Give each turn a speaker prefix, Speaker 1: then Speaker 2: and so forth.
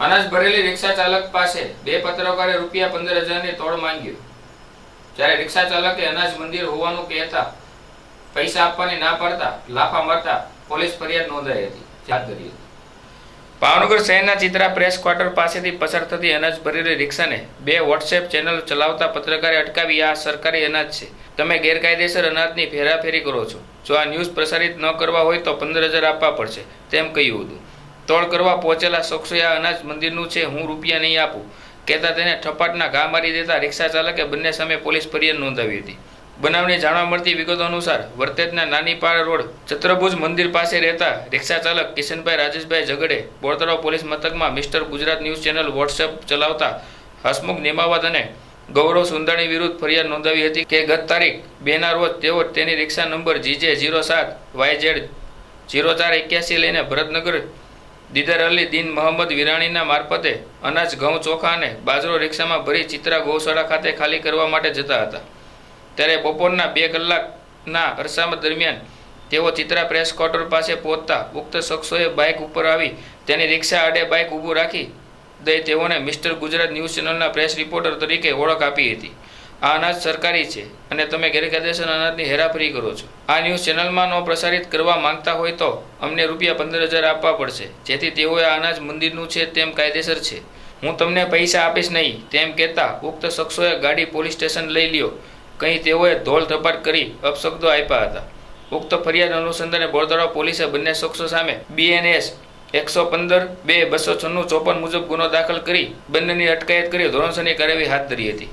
Speaker 1: અનાજ ભરેલી રિક્ષા ચાલક પાસે બે પત્રકારે રૂપિયા પંદર હજારની તોડ માંગ્યું. જ્યારે રિક્ષા ચાલકે અનાજ મંદિર હોવાનું કહેતા પૈસા આપવાની ના પાડતા લાફા મારતા પોલીસ ફરિયાદ નોંધાઈ હતી. જાત કરી હતી. ભાવનગર શહેરના ચિત્રા પ્રેસ ક્વાર્ટર પાસેથી પસાર થતી અનાજ ભરેલી રિક્ષાને બે વોટ્સએપ ચેનલ ચલાવતા પત્રકારે અટકાવી, આ સરકારી અનાજ છે. તમે ગેરકાયદેસર અનાજની ફેરાફેરી કરો છો. જો આ ન્યૂઝ પ્રસારિત ન કરવા હોય તો પંદર હજાર આપવા પડશે. તેમ કહ્યું હતું. તોડ કરવા પહોંચેલા શખ્સોએ આ અનાજ મંદિરનું છે, હું રૂપિયા નહીં આપું. કહેતા તેને ઠપાટના ઘા મારી દેતા રિક્ષા ચાલકે બંને સામે પોલીસ ફરિયાદ નોંધાવી હતી. બનાવની જાણવા મળતી વિગતો અનુસાર, વર્તેજના નાનીપાડ રોડ ચત્રભુજ મંદિર પાસે રહેતા રિક્ષા ચાલક કિશનભાઈ રાજેશભાઈ ઝઘડે બોરતળાવ પોલીસ મથકમાં mister Gujarat news channel WhatsApp ચલાવતા હસમુખ નેમાવત અને ગૌરવ સુંદાણી વિરુદ્ધ ફરિયાદ નોંધાવી હતી કે ગત તારીખ બેના રોજ તેઓ તેની રિક્ષા નંબર જીજે જીરો સાત વાયઝેડ જીરો ચાર એક્યાસી લઈને ભરતનગર દીદાર અલી દીન મોહમ્મદ વિરાણીના મારફતે અનાજ, ઘઉં, ચોખા અને બાજરો રિક્ષામાં ભરી ચિત્રા ગૌશાળા ખાતે ખાલી કરવા માટે જતા હતા. ત્યારે બપોરના બે કલાકના અરસામાં દરમિયાન તેઓ ચિત્રા પ્રેસ ક્વાર્ટર પાસે પહોંચતા ઉક્ત શખ્સોએ બાઇક ઉપર આવી તેની રિક્ષા આડે બાઇક ઊભું રાખી દઈ તેઓને મિસ્ટર ગુજરાત ન્યૂઝ ચેનલના પ્રેસ રિપોર્ટર તરીકે ઓળખ આપી હતી. આ અનાજ સરકારી છે અને તમે ગેરકાયદેસર અનાજની હેરાફેરી કરો છો. આ ન્યૂઝ ચેનલમાં નો પ્રસારિત કરવા માંગતા હોય તો અમને રૂપિયા પંદર હજાર આપવા પડશે. જેથી તેઓએ આ અનાજ મંદિરનું છે તેમ કાયદેસર છે. હું તમને પૈસા આપીશ નહીં તેમ કહેતા ઉક્ત શખ્સોએ ગાડી પોલીસ સ્ટેશન લઈ લ્યો. કંઈ તેઓએ ધોલ ધપાટ કરી અપશબ્દો આપ્યા હતા. ઉક્ત ફરિયાદ અનુસંધાને બોરદોડા પોલીસે બંને શખ્સો સામે બીએનએસ એકસો પંદર બે બસો છન્નું ચોપન મુજબ ગુનો દાખલ કરી બંનેની અટકાયત કરી ધોરણસરની કાર્યવાહી હાથ ધરી હતી.